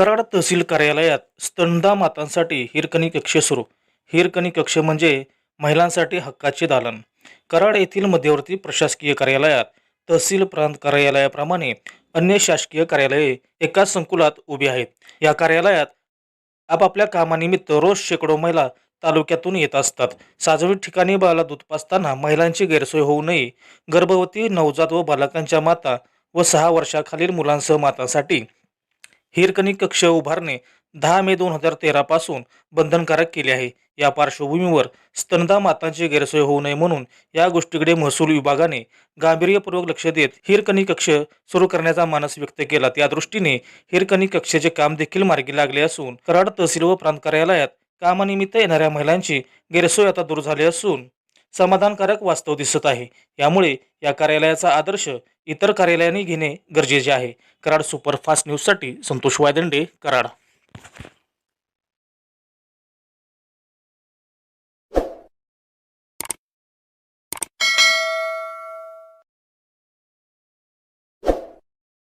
कराड तहसील कार्यालयात स्तनदा मातांसाठी हिरकणी कक्ष सुरू. हिरकणी कक्ष म्हणजे महिलांसाठी हक्काचे दालन. कराड येथील मध्यवर्ती प्रशासकीय कार्यालयात तहसील प्रांत कार्यालयाप्रमाणे अन्य शासकीय कार्यालये एकाच संकुलात उभी आहेत. या कार्यालयात आपापल्या कामानिमित्त रोज शेकडो महिला तालुक्यातून येत असतात. सार्वजनिक ठिकाणी बाला दूध पाजताना महिलांची गैरसोय होऊ नये. गर्भवती नवजात व बालकांच्या माता व सहा वर्षाखालील मुलांसह मातांसाठी हिरकणी कक्ष उभारणे दहा मे दोन हजार तेरापासून बंधनकारक केले आहे. या पार्श्वभूमीवर स्तनदा मातांची गैरसोय होऊ नये म्हणून या गोष्टीकडे महसूल विभागाने गांभीर्यपूर्वक लक्ष देत हिरकणी कक्ष सुरू करण्याचा मानस व्यक्त केला. त्या दृष्टीने हिरकणी कक्षाचे काम देखील मार्गी लागले असून कराड तहसील व प्रांत कार्यालयात कामानिमित्त येणाऱ्या महिलांची गैरसोय आता दूर झाली असून समाधानकारक वास्तव दिसत आहे. यामुळे या कार्यालयाचा आदर्श इतर कार्यालयांनी घेणे गरजेचे आहे. कराड सुपरफास्ट न्यूजसाठी संतोष वायदंडे कराड.